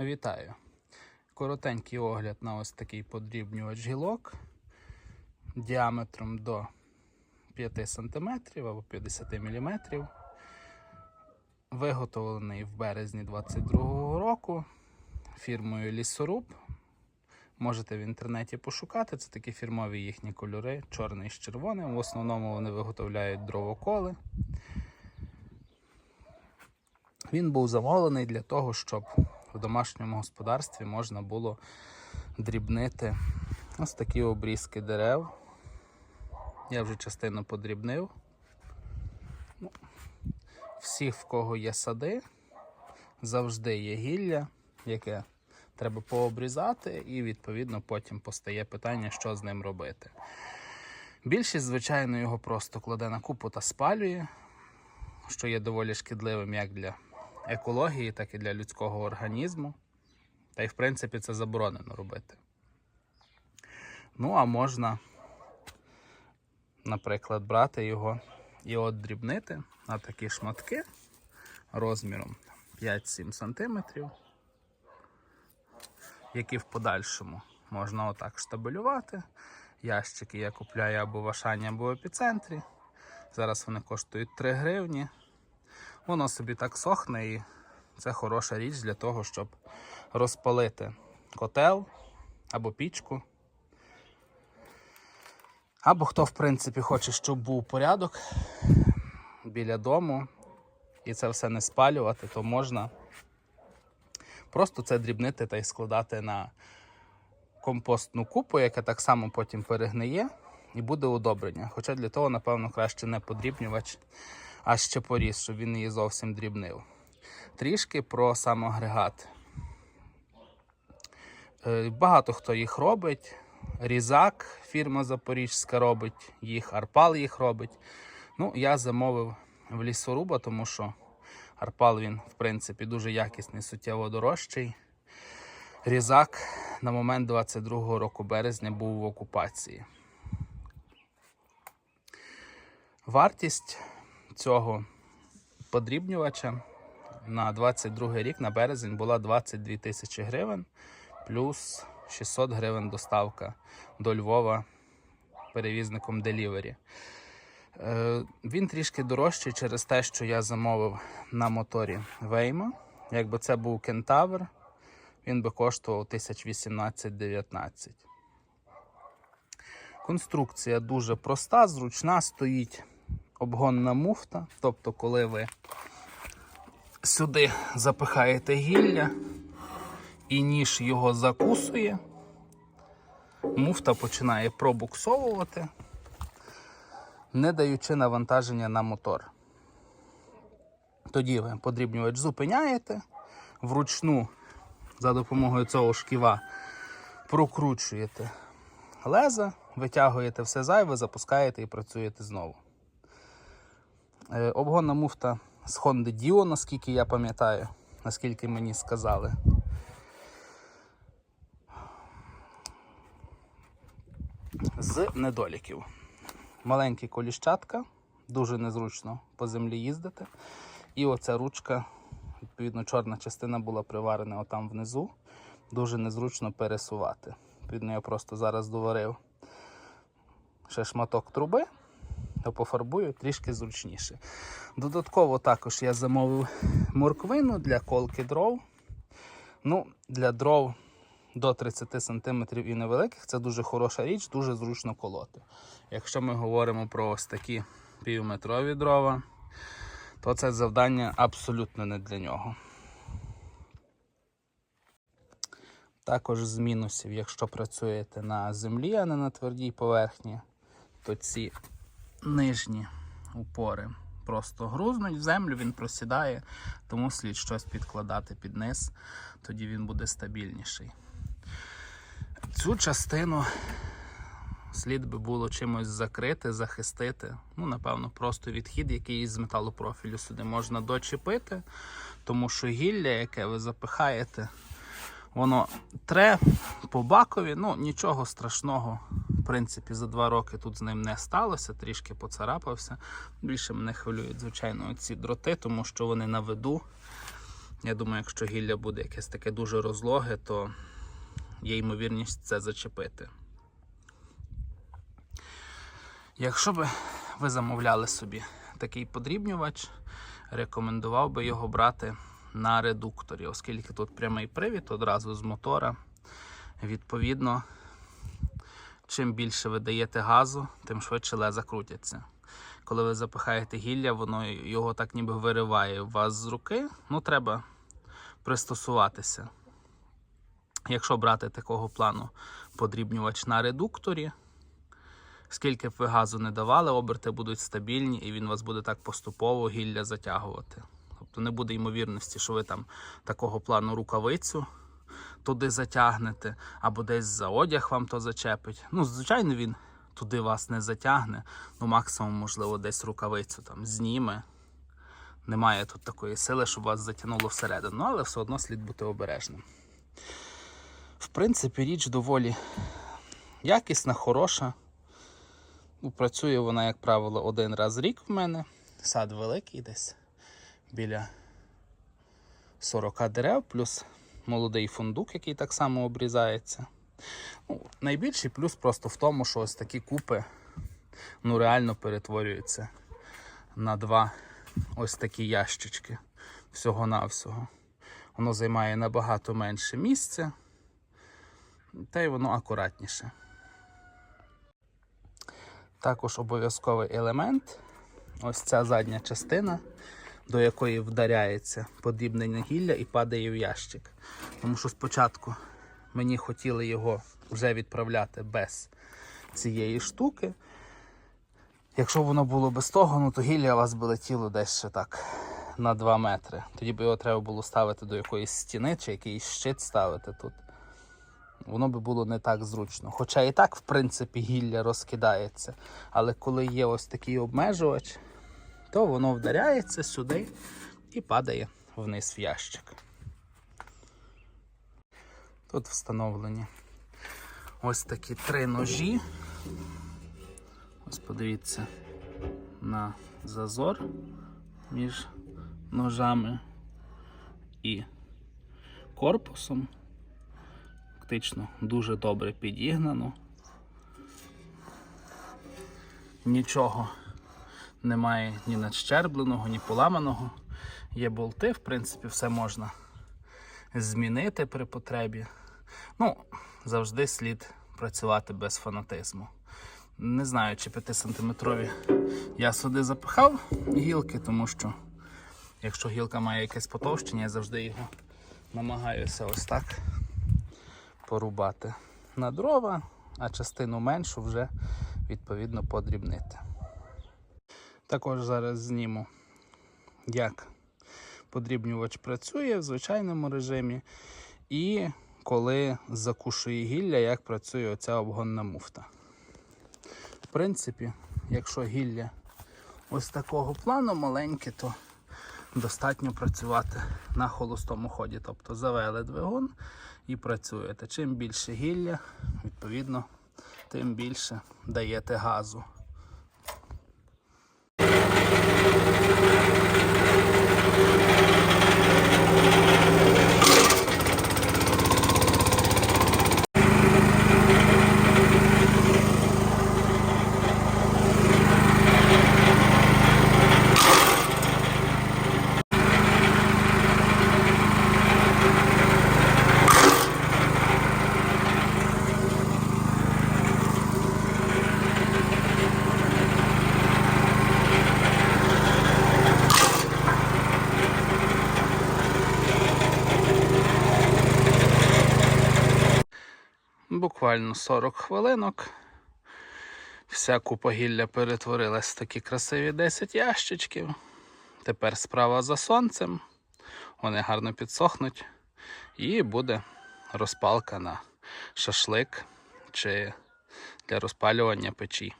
Вітаю! Коротенький огляд на ось такий подрібнювач гілок діаметром до 5 см або 50 мм. Виготовлений в березні 22-го року фірмою Лісоруб. Можете в інтернеті пошукати. Це такі фірмові їхні кольори, чорний з червоним. В основному вони виготовляють дровоколи. Він був замовлений для того, щоб в домашньому господарстві можна було дрібнити ось такі обрізки дерев. Я вже частину подрібнив. Ну, всіх, в кого є сади, завжди є гілля, яке треба пообрізати, і відповідно потім постає питання, що з ним робити. Більшість, звичайно, його просто кладе на купу та спалює, що є доволі шкідливим як для екології, так і для людського організму. Та й в принципі це заборонено робити. Ну, а можна, наприклад, брати його і от дрібнити на такі шматки розміром 5-7 см, які в подальшому можна отак штабелювати. Ящики я купляю або в Ашані, або в епіцентрі. Зараз вони коштують 3 гривні. Воно собі так сохне і це хороша річ для того, щоб розпалити котел або пічку. Або хто, в принципі, хоче, щоб був порядок біля дому і це все не спалювати, то можна просто це дрібнити та й складати на компостну купу, яка так само потім перегниє і буде удобрення. Хоча для того, напевно, краще не подрібнювач, а ще поріз, щоб він її зовсім дрібнив. Трішки про сам агрегат. Е, Багато хто їх робить. Різак, фірма Запорізька робить їх, Арпал їх робить. Ну, я замовив в лісоруба, тому що Арпал він, в принципі, дуже якісний, суттєво дорожчий. Різак на момент 22 року березня був в окупації. Вартість цього подрібнювача на 22 рік на березень була 22 тисячі гривень, плюс 600 гривень доставка до Львова перевізником Delivery. Е, Він трішки дорожчий через те, що я замовив на моторі Вейма. Якби це був Кентавр, він би коштував 1018-19. Конструкція дуже проста, зручна, стоїть обгонна муфта. Тобто, коли ви сюди запихаєте гілля і ніж його закусує, муфта починає пробуксовувати, не даючи навантаження на мотор. Тоді ви подрібнювач зупиняєте, вручну за допомогою цього шківа прокручуєте леза, витягуєте все зайве, запускаєте і працюєте знову. Е, Обгонна муфта з Honda Dio, наскільки я пам'ятаю, наскільки мені сказали. З недоліків. Маленький коліщатка, дуже незручно по землі їздити. І оця ручка, відповідно, чорна частина була приварена отам внизу. Дуже незручно пересувати. Відповідно, я просто зараз доварив ще шматок труби, то пофарбую трішки зручніше. Додатково також я замовив морквину для колки дров. Ну, Для дров до 30 см і невеликих це дуже хороша річ, дуже зручно колоти. Якщо ми говоримо про ось такі півметрові дрова, то це завдання абсолютно не для нього. Також з мінусів, якщо працюєте на землі, а не на твердій поверхні, то ці нижні упори просто грузнуть в землю, він просідає, тому слід щось підкладати під низ, тоді він буде стабільніший. Цю частину слід би було чимось закрити, захистити. Ну, напевно, просто відхід, який з металопрофілю сюди можна дочепити, тому що гілля, яке ви запихаєте, воно тре по бакові, ну нічого страшного. Принципі, за два роки тут з ним не сталося, трішки поцарапався. Більше мене хвилюють, звичайно, ці дроти, тому що вони на виду. Я думаю, якщо гілля буде якесь таке дуже розлоге, то є ймовірність це зачепити. Якщо би ви замовляли собі такий подрібнювач, рекомендував би його брати на редукторі, оскільки тут прямий привід одразу з мотора. Відповідно, чим більше ви даєте газу, тим швидше леза крутяться. Коли ви запихаєте гілля, воно його так ніби вириває у вас з руки. Ну, треба пристосуватися. Якщо брати такого плану подрібнювач на редукторі, скільки б ви газу не давали, оберти будуть стабільні і він вас буде так поступово гілля затягувати. Тобто не буде ймовірності, що ви там такого плану рукавицю туди затягнете, або десь за одяг вам то зачепить. Ну, звичайно, він туди вас не затягне, ну максимум, можливо, десь рукавицю там зніме. Немає тут такої сили, щоб вас затягнуло всередину, Ну, але все одно слід бути обережним. В принципі, річ доволі якісна, хороша. Ну, Працює вона, як правило, один раз в рік в мене. Сад великий десь біля 40 дерев, плюс молодий фундук, який так само обрізається. Ну, найбільший плюс просто в тому, що ось такі купи ну, реально перетворюються на два ось такі ящички всього-навсього. Воно займає набагато менше місця, та й воно акуратніше. Також обов'язковий елемент ось ця задня частина, до якої вдаряється подрібнене гілля і падає в ящик. Тому що спочатку мені хотіли його вже відправляти без цієї штуки. Якщо б воно було без того, ну то гілля у вас би летіло десь ще так на 2 метри. Тоді б його треба було ставити до якоїсь стіни чи якийсь щит ставити тут. Воно би було не так зручно. Хоча і так, в принципі, гілля розкидається. Але коли є ось такий обмежувач, то воно вдаряється сюди і падає вниз в ящик. Тут встановлені ось такі три ножі. Ось подивіться на зазор між ножами і корпусом. Фактично дуже добре підігнано. Нічого немає ні надщербленого, ні поламаного. Є болти, в принципі, все можна змінити при потребі. Ну, завжди слід працювати без фанатизму. Не знаю, чи 5-сантиметрові я сюди запихав гілки, тому що якщо гілка має якесь потовщення, я завжди його намагаюся ось так порубати на дрова, а частину меншу вже відповідно подрібнити. Також зараз зніму, як подрібнювач працює в звичайному режимі, і коли закушує гілля, як працює оця обгонна муфта. В принципі, якщо гілля ось такого плану маленьке, то достатньо працювати на холостому ході. Тобто завели двигун і працюєте. Чим більше гілля, відповідно, тим більше даєте газу. Буквально 40 хвилинок. Вся купа гілля перетворилась в такі красиві 10 ящичків. Тепер справа за сонцем. Вони гарно підсохнуть. І буде розпалка на шашлик чи для розпалювання печі.